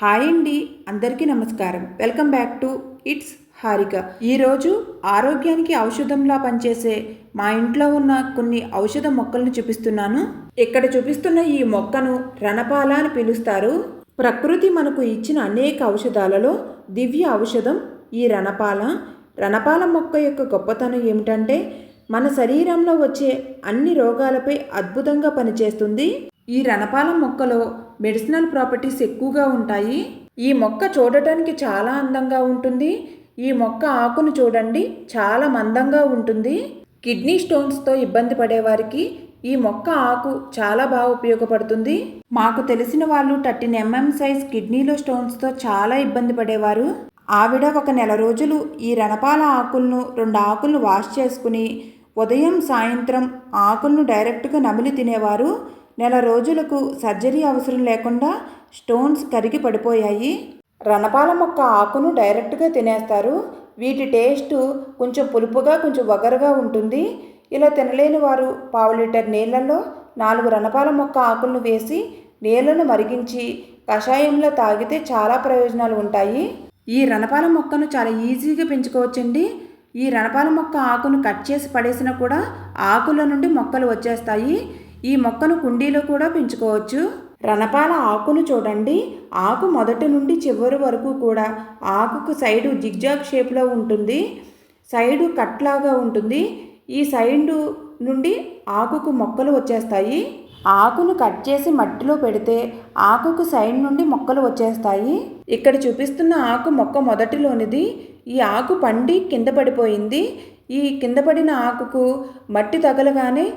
Hi అండి అందరికీ నమస్కారం. Welcome back to it's Harika. ఈరోజు ఆరోగ్యానికి ఔషధంలా పనిచేసే మా ఇంట్లో ఉన్న కొన్ని ఔషధ మొక్కలను చూపిస్తున్నాను. ఇక్కడ చూపిస్తున్న ఈ మొక్కను రణపాల అని పిలుస్తారు. ప్రకృతి మనకు ఇచ్చిన అనేక ఔషధాలలో దివ్య ఔషధం ఈ రణపాల. రణపాల మొక్క యొక్క గొప్పతనం ఏమిటంటే మన శరీరంలో వచ్చే అన్ని రోగాలపై అద్భుతంగా పనిచేస్తుంది. ఈ రణపాల మొక్కలో మెడిసినల్ ప్రాపర్టీస్ ఎక్కువగా ఉంటాయి? ఈ మొక్క చూడటానికి చాలా అందంగా ఉంటుంది. ఈ మొక్క ఆకును చూడండి చాలా మందంగా ఉంటుంది. కిడ్నీ స్టోన్స్తో ఇబ్బంది పడేవారికి ఈ మొక్క ఆకు చాలా బాగా ఉపయోగపడుతుంది. మాకు తెలిసిన వాళ్ళు థర్టీన్ ఎంఎం సైజ్ కిడ్నీలో స్టోన్స్తో చాలా ఇబ్బంది పడేవారు. ఆవిడ ఒక నెల రోజులు ఈ రణపాల ఆకులను రెండు ఆకులను వాష్ చేసుకుని ఉదయం సాయంత్రం ఆకులను డైరెక్ట్గా నమిలి తినేవారు. నెల రోజులకు సర్జరీ అవసరం లేకుండా స్టోన్స్ కరిగి పడిపోయాయి. రణపాల మొక్క ఆకును డైరెక్ట్గా తినేస్తారు. వీటి టేస్ట్ కొంచెం పులుపుగా కొంచెం వగరుగా ఉంటుంది. ఇలా తినలేని వారు పావు లీటర్ నీళ్ళల్లో నాలుగు రణపాల మొక్క ఆకులను వేసి నీళ్ళను మరిగించి కషాయంలో తాగితే చాలా ప్రయోజనాలు ఉంటాయి. ఈ రణపాల మొక్కను చాలా ఈజీగా పెంచుకోవచ్చండి. ఈ రణపాల మొక్క ఆకును కట్ చేసి పడేసినా కూడా ఆకుల నుండి మొక్కలు వచ్చేస్తాయి. ఈ మొక్కను కుండీలో కూడా పెంచుకోవచ్చు. రణపాల ఆకును చూడండి. ఆకు మొదటి నుండి చివరి వరకు కూడా ఆకుకు సైడు జిగ్జాగ్ షేప్లో ఉంటుంది. సైడు కట్లాగా ఉంటుంది. ఈ సైడు నుండి ఆకుకు మొక్కలు వచ్చేస్తాయి. ఆకును కట్ చేసి మట్టిలో పెడితే ఆకుకు సైడ్ నుండి మొక్కలు వచ్చేస్తాయి. ఇక్కడ చూపిస్తున్న ఆకు మొక్క మొదటిలోనిది. ఈ ఆకు పండి కింద పడిపోయింది. ఈ కింద పడిన ఆకుకు మట్టి తగలగానే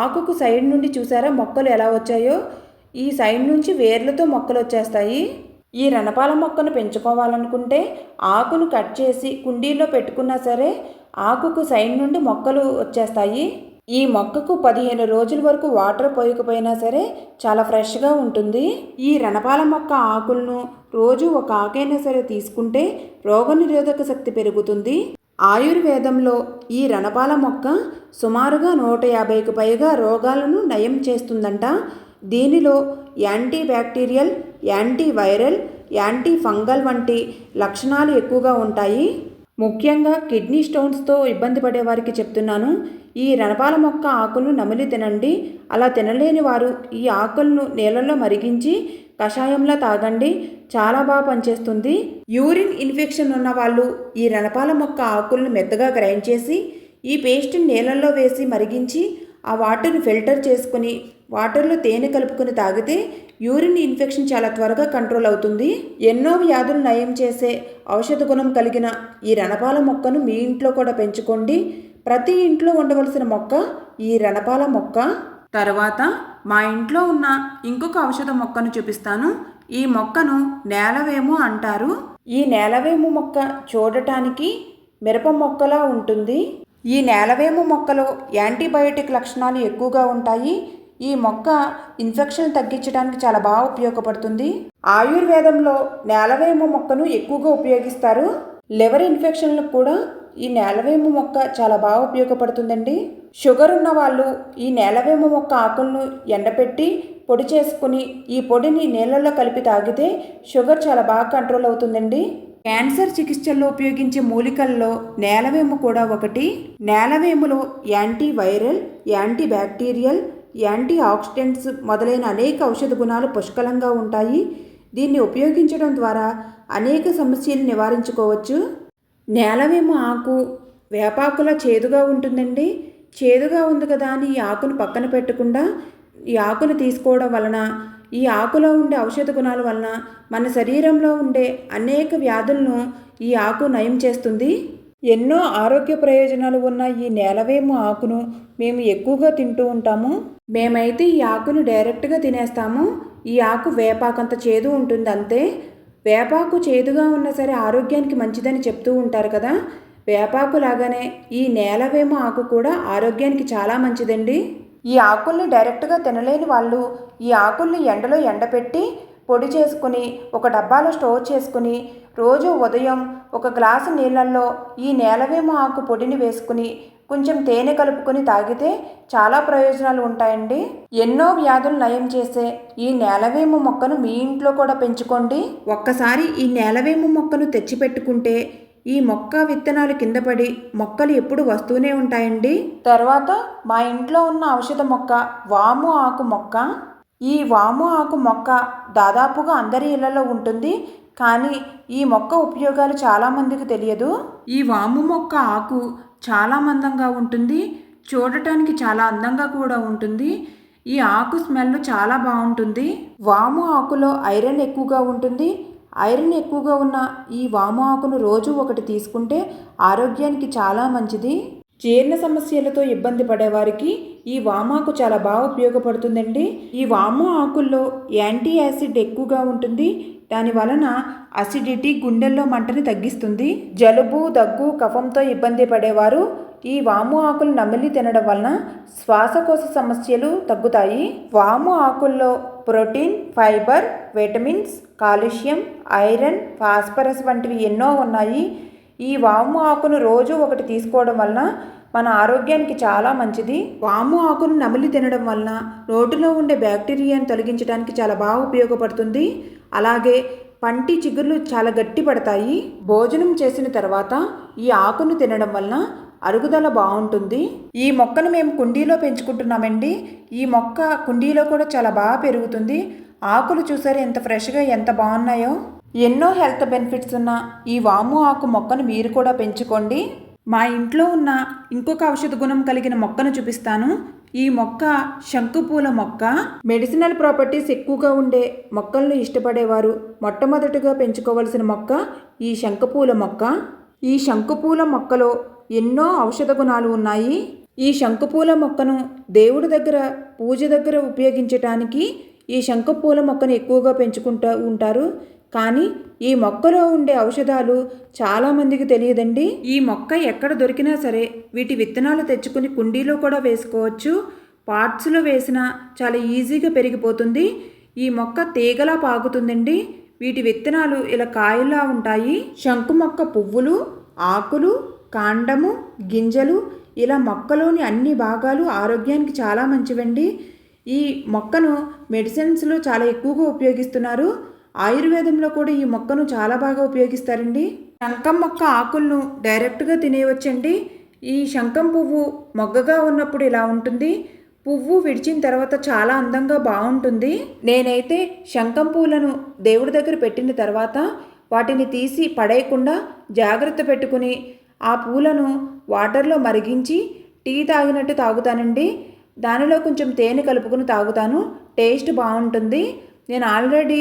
ఆకుకు సైడ్ నుండి చూసారా మొక్కలు ఎలా వచ్చాయో? ఈ సైడ్ నుంచి వేర్లతో మొక్కలు వచ్చేస్తాయి. ఈ రణపాల మొక్కను పెంచుకోవాలనుకుంటే ఆకును కట్ చేసి కుండీలో పెట్టుకున్నా సరే ఆకుకు సైడ్ నుండి మొక్కలు వచ్చేస్తాయి. ఈ మొక్కకు పదిహేను రోజుల వరకు వాటర్ పోయకపోయినా సరే చాలా ఫ్రెష్గా ఉంటుంది. ఈ రణపాల మొక్క ఆకులను రోజు ఒక ఆకైనా సరే తీసుకుంటే రోగనిరోధక శక్తి పెరుగుతుంది. ఆయుర్వేదంలో ఈ రణపాల మొక్క సుమారుగా నూట యాభైకి పైగా రోగాలను నయం చేస్తుందంట. దీనిలో anti bacterial anti viral anti fungal వంటి లక్షణాలు ఎక్కువగా ఉంటాయి. ముఖ్యంగా కిడ్నీ స్టోన్స్తో ఇబ్బంది పడే వారికి చెప్తున్నాను. ఈ రణపాల మొక్క ఆకులను నమిలి తినండి. అలా తినలేని వారు ఈ ఆకులను నీళ్ళలో మరిగించి కషాయంలో తాగండి. చాలా బాగా పనిచేస్తుంది. యూరిన్ ఇన్ఫెక్షన్ ఉన్న వాళ్ళు ఈ రణపాల మొక్క ఆకులను మెత్తగా గ్రైండ్ చేసి ఈ పేస్ట్ని నీళ్ళల్లో వేసి మరిగించి ఆ వాటర్ని ఫిల్టర్ చేసుకుని వాటర్లో తేనె కలుపుకొని తాగితే యూరిన్ ఇన్ఫెక్షన్ చాలా త్వరగా కంట్రోల్ అవుతుంది. ఎన్నో వ్యాధులు నయం చేసే ఔషధ గుణం కలిగిన ఈ రణపాల మొక్కను మీ ఇంట్లో కూడా పెంచుకోండి. ప్రతి ఇంట్లో ఉండవలసిన మొక్క ఈ రణపాల మొక్క. తర్వాత మా ఇంట్లో ఉన్న ఇంకొక ఔషధ మొక్కను చూపిస్తాను. ఈ మొక్కను నేలవేము అంటారు. ఈ నేలవేము మొక్క చూడటానికి మిరప మొక్కలా ఉంటుంది. ఈ నేలవేము మొక్కలో యాంటీబయోటిక్ లక్షణాలు ఎక్కువగా ఉంటాయి? ఈ మొక్క ఇన్ఫెక్షన్ తగ్గించడానికి చాలా బాగా ఉపయోగపడుతుంది. ఆయుర్వేదంలో నేలవేము మొక్కను ఎక్కువగా ఉపయోగిస్తారు. లివర్ ఇన్ఫెక్షన్లకు కూడా ఈ నేలవేము మొక్క చాలా బాగా ఉపయోగపడుతుందండి. షుగర్ ఉన్న వాళ్ళు ఈ నేలవేము మొక్క ఆకులను ఎండపెట్టి పొడి చేసుకుని ఈ పొడిని నీళ్ళల్లో కలిపి తాగితే షుగర్ చాలా బాగా కంట్రోల్ అవుతుందండి. క్యాన్సర్ చికిత్సల్లో ఉపయోగించే మూలికల్లో నేలవేము కూడా ఒకటి. నేలవేములో anti viral anti bacterial anti oxidants మొదలైన అనేక ఔషధ గుణాలు పుష్కలంగా ఉంటాయి. దీన్ని ఉపయోగించడం ద్వారా అనేక సమస్యలు నివారించుకోవచ్చు. నేలవేము ఆకు వేపాకుల చేదుగా ఉంటుందండి. చేదుగా ఉంది కదా అని ఈ ఆకును పక్కన పెట్టకుండా ఈ ఆకును తీసుకోవడం వలన ఈ ఆకులో ఉండే ఔషధ గుణాల వలన మన శరీరంలో ఉండే అనేక వ్యాధులను ఈ ఆకు నయం చేస్తుంది. ఎన్నో ఆరోగ్య ప్రయోజనాలు ఉన్న ఈ నేలవేము ఆకును మేము ఎక్కువగా తింటూ ఉంటాము. మేమైతే ఈ ఆకును డైరెక్ట్గా తినేస్తాము. ఈ ఆకు వేపాకంత చేదు ఉంటుంది అంతే. వేపాకు చేదుగా ఉన్నా సరే ఆరోగ్యానికి మంచిదని చెప్తూ ఉంటారు కదా. వేపాకు లాగానే ఈ నేలవేము ఆకు కూడా ఆరోగ్యానికి చాలా మంచిదండి. ఈ ఆకుల్ని డైరెక్ట్గా తినలేని వాళ్ళు ఈ ఆకుల్ని ఎండలో ఎండపెట్టి పొడి చేసుకుని ఒక డబ్బాలో స్టోర్ చేసుకుని రోజు ఉదయం ఒక గ్లాసు నీళ్ళల్లో ఈ నేలవేమ ఆకు పొడిని వేసుకుని కొంచెం తేనె కలుపుకొని తాగితే చాలా ప్రయోజనాలు ఉంటాయండి. ఎన్నో వ్యాధులు నయం చేసే ఈ నేలవేము మొక్కను మీ ఇంట్లో కూడా పెంచుకోండి. ఒక్కసారి ఈ నేలవేము మొక్కను తెచ్చిపెట్టుకుంటే ఈ మొక్క విత్తనాలు కింద పడి మొక్కలు ఎప్పుడు వస్తూనే ఉంటాయండి? తర్వాత మా ఇంట్లో ఉన్న ఔషధ మొక్క వాము ఆకు మొక్క. ఈ వాము ఆకు మొక్క దాదాపుగా అందరి ఇళ్ళలో ఉంటుంది కానీ ఈ మొక్క ఉపయోగాలు చాలామందికి తెలియదు. ఈ వాము మొక్క ఆకు చాలా మందంగా ఉంటుంది చూడటానికి చాలా అందంగా కూడా ఉంటుంది. ఈ ఆకు స్మెల్ చాలా బాగుంటుంది. వాము ఆకులో ఐరన్ ఎక్కువగా ఉంటుంది ఐరన్ ఎక్కువగా ఉన్న ఈ వాము ఆకును రోజు ఒకటి తీసుకుంటే ఆరోగ్యానికి చాలా మంచిది. జీర్ణ సమస్యలతో ఇబ్బంది పడేవారికి ఈ వామాకు చాలా బాగా ఉపయోగపడుతుందండి. ఈ వాము ఆకుల్లో యాంటీ యాసిడ్ ఎక్కువగా ఉంటుంది. దాని వలన అసిడిటీ గుండెల్లో మంటని తగ్గిస్తుంది. జలుబు దగ్గు కఫంతో ఇబ్బంది పడేవారు ఈ వాము ఆకులు నమిలి తినడం వలన శ్వాసకోశ సమస్యలు తగ్గుతాయి. వాము ఆకుల్లో protein fibre vitamins calcium iron phosphorus వంటివి ఎన్నో ఉన్నాయి. ఈ వాము ఆకును రోజు ఒకటి తీసుకోవడం వలన మన ఆరోగ్యానికి చాలా మంచిది. వాము ఆకును నమిలి తినడం వలన నోటిలో ఉండే బ్యాక్టీరియాను తొలగించడానికి చాలా బాగా ఉపయోగపడుతుంది. అలాగే పంటి చిగుర్లు చాలా గట్టి పడతాయి భోజనం చేసిన తర్వాత ఈ ఆకును తినడం వలన అరుగుదల బాగుంటుంది. ఈ మొక్కను మేము కుండీలో పెంచుకుంటున్నామండి. ఈ మొక్క కుండీలో కూడా చాలా బాగా పెరుగుతుంది. ఆకులు చూసారు ఎంత ఫ్రెష్గా ఎంత బాగున్నాయో? ఎన్నో హెల్త్ బెనిఫిట్స్ ఉన్న ఈ వాము ఆకు మొక్కను మీరు కూడా పెంచుకోండి. మా ఇంట్లో ఉన్న ఇంకొక ఔషధ గుణం కలిగిన మొక్కను చూపిస్తాను. ఈ మొక్క శంకుపూల మొక్క. మెడిసినల్ ప్రాపర్టీస్ ఎక్కువగా ఉండే మొక్కలను ఇష్టపడేవారు మొట్టమొదటిగా పెంచుకోవలసిన మొక్క ఈ శంకుపూల మొక్క. ఈ శంకుపూల మొక్కలో ఎన్నో ఔషధ గుణాలు ఉన్నాయి. ఈ శంకుపూల మొక్కను దేవుడి దగ్గర పూజ దగ్గర ఉపయోగించటానికి ఈ శంకుపూల మొక్కను ఎక్కువగా పెంచుకుంటూ ఉంటారు. కానీ ఈ మొక్కలో ఉండే ఔషధాలు చాలామందికి తెలియదండి. ఈ మొక్క ఎక్కడ దొరికినా సరే వీటి విత్తనాలు తెచ్చుకుని కుండీలో కూడా వేసుకోవచ్చు. పార్ట్స్లో వేసినా చాలా ఈజీగా పెరిగిపోతుంది. ఈ మొక్క తీగలా పాగుతుందండి. వీటి విత్తనాలు ఇలా కాయలా ఉంటాయి. శంకు మొక్క పువ్వులు ఆకులు కాండము గింజలు ఇలా మొక్కలోని అన్ని భాగాలు ఆరోగ్యానికి చాలా మంచివండి. ఈ మొక్కను మెడిసిన్స్లో చాలా ఎక్కువగా ఉపయోగిస్తున్నారు. ఆయుర్వేదంలో కూడా ఈ మొక్కను చాలా బాగా ఉపయోగిస్తారండి. శంఖం మొక్క ఆకులను డైరెక్ట్గా తినేయవచ్చండి. ఈ శంఖం పువ్వు మొగ్గగా ఉన్నప్పుడు ఇలా ఉంటుంది. పువ్వు విడిచిన తర్వాత చాలా అందంగా బాగుంటుంది. నేనైతే శంఖం పువ్వులను దేవుడి దగ్గర పెట్టిన తర్వాత వాటిని తీసి పడేయకుండా జాగ్రత్త పెట్టుకుని ఆ పూలను వాటర్లో మరిగించి టీ తాగినట్టు తాగుతానండి. దానిలో కొంచెం తేనె కలుపుకుని తాగుతాను. టేస్ట్ బాగుంటుంది. నేను ఆల్రెడీ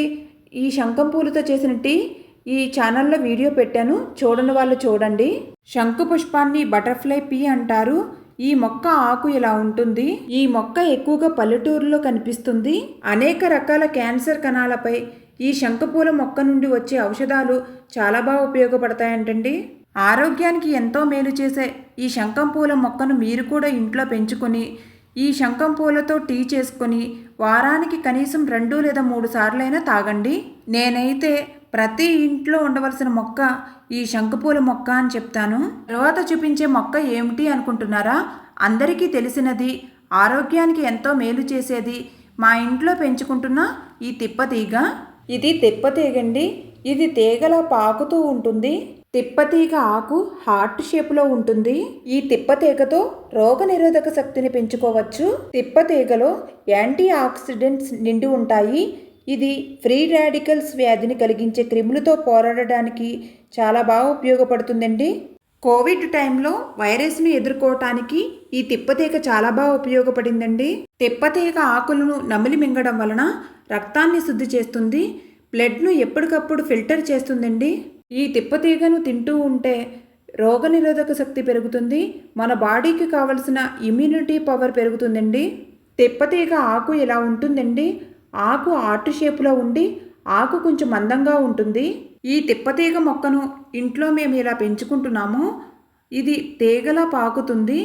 ఈ శంఖం పూలతో చేసిన టీ ఈ ఛానల్లో వీడియో పెట్టాను. చూడని వాళ్ళు చూడండి. శంకు పుష్పాన్ని బటర్ఫ్లై పీ అంటారు. ఈ మొక్క ఆకు ఇలా ఉంటుంది. ఈ మొక్క ఎక్కువగా పల్లెటూరులో కనిపిస్తుంది. అనేక రకాల క్యాన్సర్ కణాలపై ఈ శంఖపూల మొక్క నుండి వచ్చే ఔషధాలు చాలా బాగా ఉపయోగపడతాయంటండి. ఆరోగ్యానికి ఎంతో మేలు చేసే ఈ శంఖం పూల మొక్కను మీరు కూడా ఇంట్లో పెంచుకొని ఈ శంఖం పూలతో టీ చేసుకొని వారానికి కనీసం రెండు లేదా మూడు సార్లైనా తాగండి. నేనైతే ప్రతి ఇంట్లో ఉండవలసిన మొక్క ఈ శంఖపూల మొక్క అని చెప్తాను. తర్వాత చూపించే మొక్క ఏమిటి అనుకుంటున్నారా? అందరికీ తెలిసినది ఆరోగ్యానికి ఎంతో మేలు చేసేది మా ఇంట్లో పెంచుకుంటున్న ఈ తిప్పతీగ. ఇది తిప్పతీగండి. ఇది తీగలా పాకుతూ ఉంటుంది. తిప్పతీగ ఆకు హార్ట్ షేప్లో ఉంటుంది. ఈ తిప్పతీగతో రోగనిరోధక శక్తిని పెంచుకోవచ్చు. తిప్పతీగలో యాంటీ ఆక్సిడెంట్స్ నిండి ఉంటాయి. ఇది ఫ్రీ రాడికల్స్ వ్యాధిని కలిగించే క్రిములతో పోరాడడానికి చాలా బాగా ఉపయోగపడుతుందండి. కోవిడ్ టైంలో వైరస్ను ఎదుర్కోవటానికి ఈ తిప్పతీగ చాలా బాగా ఉపయోగపడిందండి. తిప్పతీగ ఆకులను నమిలి మింగడం వలన రక్తాన్ని శుద్ధి చేస్తుంది. బ్లడ్ను ఎప్పటికప్పుడు ఫిల్టర్ చేస్తుందండి. ఈ తిప్పతీగను తింటూ ఉంటే రోగనిరోధక శక్తి పెరుగుతుంది. మన బాడీకి కావలసిన ఇమ్యూనిటీ పవర్ పెరుగుతుందండి. తిప్పతీగ ఆకు ఇలా ఉంటుందండి? ఆకు ఆర్ట్ షేప్లో ఉండి ఆకు కొంచెం మందంగా ఉంటుంది. ఈ తిప్పతీగ మొక్కను ఇంట్లో మేము ఇలా పెంచుకుంటున్నాము. ఇది తీగలా పాకుతుంది.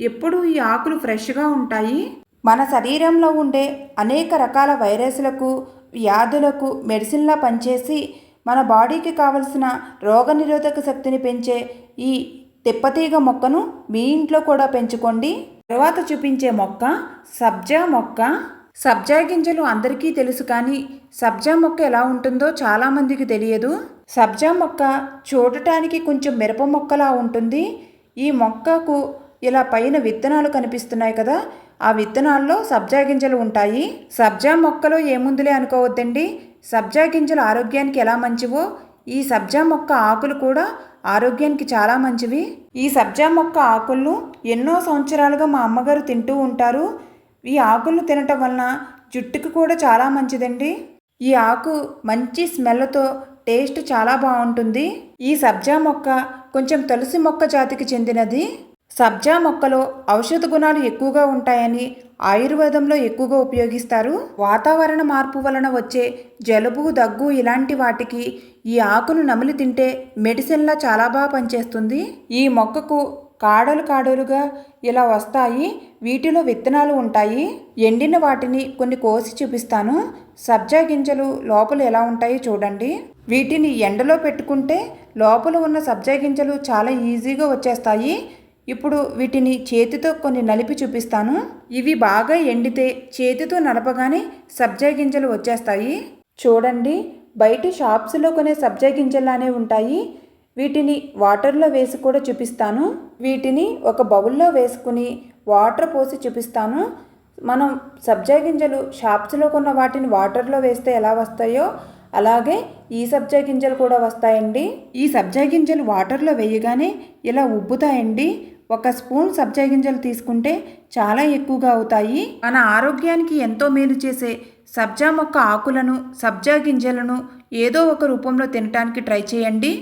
ఎప్పుడు ఈ ఆకులు ఫ్రెష్గా ఉంటాయి? మన శరీరంలో ఉండే అనేక రకాల వైరస్లకు వ్యాధులకు మెడిసిన్లా పనిచేసి మన బాడీకి కావలసిన రోగనిరోధక శక్తిని పెంచే ఈ తిప్పతీగ మొక్కను మీ ఇంట్లో కూడా పెంచుకోండి. తర్వాత చూపించే మొక్క సబ్జా మొక్క. సబ్జా గింజలు అందరికీ తెలుసు కానీ సబ్జా మొక్క ఎలా ఉంటుందో చాలామందికి తెలియదు. సబ్జా మొక్క చూడటానికి కొంచెం మిరప మొక్కలా ఉంటుంది. ఈ మొక్కకు ఇలా పైన విత్తనాలు కనిపిస్తున్నాయి కదా ఆ విత్తనాల్లో సబ్జా గింజలు ఉంటాయి. సబ్జా మొక్కలో ఏముందిలే అనుకోవద్దండి. సబ్జా గింజలు ఆరోగ్యానికి ఎలా మంచివో ఈ సబ్జా మొక్క ఆకులు కూడా ఆరోగ్యానికి చాలా మంచివి. ఈ సబ్జా మొక్క ఆకులను ఎన్నో సంవత్సరాలుగా మా అమ్మగారు తింటూ ఉంటారు. ఈ ఆకులను తినటం వలన జుట్టుకు కూడా చాలా మంచిదండి. ఈ ఆకు మంచి స్మెల్తో టేస్ట్ చాలా బాగుంటుంది. ఈ సబ్జా మొక్క కొంచెం తులసి మొక్క జాతికి చెందినది. సబ్జా మొక్కలో ఔషధ గుణాలు ఎక్కువగా ఉంటాయని ఆయుర్వేదంలో ఎక్కువగా ఉపయోగిస్తారు. వాతావరణ మార్పు వలన వచ్చే జలుబు దగ్గు ఇలాంటి వాటికి ఈ ఆకును నమిలి తింటే మెడిసిన్లా చాలా బాగా పనిచేస్తుంది. ఈ మొక్కకు కాడలు కాడలుగా ఇలా వస్తాయి. వీటిలో విత్తనాలు ఉంటాయి. ఎండిన వాటిని కొన్ని కోసి చూపిస్తాను. సబ్జా గింజలు లోపల ఎలా ఉంటాయో చూడండి. వీటిని ఎండలో పెట్టుకుంటే లోపల ఉన్న సబ్జా గింజలు చాలా ఈజీగా వచ్చేస్తాయి. ఇప్పుడు వీటిని చేతితో కొన్ని నలిపి చూపిస్తాను. ఇవి బాగా ఎండితే చేతితో నలపగానే సబ్జా గింజలు వచ్చేస్తాయి. చూడండి బయట షాప్స్లో కొనే సబ్జా గింజల్లానే ఉంటాయి. వీటిని వాటర్లో వేసి కూడా చూపిస్తాను. వీటిని ఒక బౌల్లో వేసుకుని వాటర్ పోసి చూపిస్తాను. మనం సబ్జా గింజలు షాప్స్లో కొన్న వాటిని వాటర్లో వేస్తే ఎలా వస్తాయో అలాగే ఈ సబ్జా గింజలు కూడా వస్తాయండి. ఈ సబ్జా గింజలు వాటర్లో వేయగానే ఇలా ఉబ్బుతాయండి. ఒక స్పూన్ సబ్జా గింజలు తీసుకుంటే చాలా ఎక్కువగా అవుతాయి. మన ఆరోగ్యానికి ఎంతో మేలు చేసే సబ్జా మొక్క ఆకులను సబ్జా గింజలను ఏదో ఒక రూపంలో తినటానికి ట్రై చేయండి.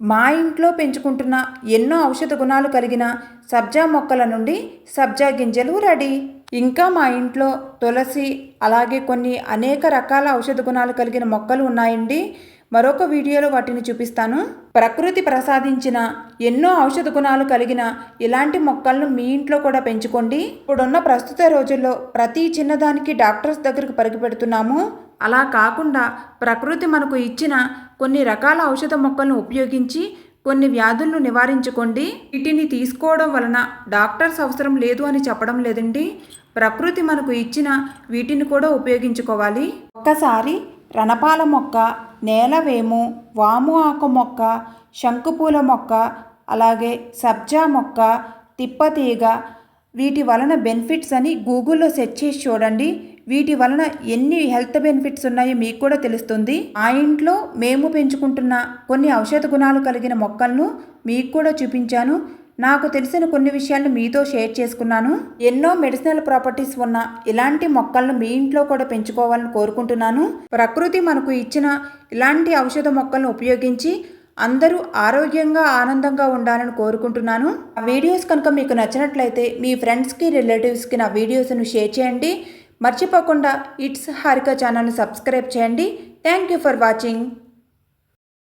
మా ఇంట్లో పెంచుకుంటున్న ఎన్నో ఔషధ గుణాలు కలిగిన సబ్జా మొక్కల నుండి సబ్జా గింజలు రెడీ. ఇంకా మా ఇంట్లో తులసి అలాగే కొన్ని అనేక రకాల ఔషధ గుణాలు కలిగిన మొక్కలు ఉన్నాయండి. మరొక వీడియోలో వాటిని చూపిస్తాను. ప్రకృతి ప్రసాదించిన ఎన్నో ఔషధ గుణాలు కలిగిన ఇలాంటి మొక్కలను మీ ఇంట్లో కూడా పెంచుకోండి. ఇప్పుడున్న ప్రస్తుత రోజుల్లో ప్రతి చిన్నదానికి డాక్టర్స్ దగ్గరకు పరిగెపెడుతున్నాము అలా కాకుండా ప్రకృతి మనకు ఇచ్చిన కొన్ని రకాల ఔషధ మొక్కలను ఉపయోగించి కొన్ని వ్యాధులను నివారించుకోండి. వీటిని తీసుకోవడం వలన డాక్టర్స్ అవసరం లేదు అని చెప్పడం లేదండి. ప్రకృతి మనకు ఇచ్చిన వీటిని కూడా ఉపయోగించుకోవాలి. ఒక్కసారి రణపాల మొక్క నేలవేము వాము ఆకు మొక్క శంకుపూల మొక్క అలాగే సబ్జా మొక్క తిప్పతీగ వీటి వలన బెనిఫిట్స్ అని గూగుల్లో సెర్చ్ చేసి చూడండి. వీటి వలన ఎన్ని హెల్త్ బెనిఫిట్స్ ఉన్నాయో మీకు కూడా తెలుస్తుంది. ఆ ఇంట్లో మేము పెంచుకుంటున్న కొన్ని ఔషధ గుణాలు కలిగిన మొక్కలను మీకు కూడా చూపించాను. నాకు తెలిసిన కొన్ని విషయాలను మీతో షేర్ చేసుకున్నాను. ఎన్నో మెడిసినల్ ప్రాపర్టీస్ ఉన్న ఇలాంటి మొక్కలను మీ ఇంట్లో కూడా పెంచుకోవాలని కోరుకుంటున్నాను. ప్రకృతి మనకు ఇచ్చిన ఇలాంటి ఔషధ మొక్కలను ఉపయోగించి అందరూ ఆరోగ్యంగా ఆనందంగా ఉండాలని కోరుకుంటున్నాను. ఆ వీడియోస్ కనుక మీకు నచ్చినట్లయితే మీ ఫ్రెండ్స్కి రిలేటివ్స్కి నా వీడియోస్ను షేర్ చేయండి. మర్చిపోకుండా ఇట్స్ హారిక ఛానల్ని సబ్స్క్రైబ్ చేయండి. Thank you for watching.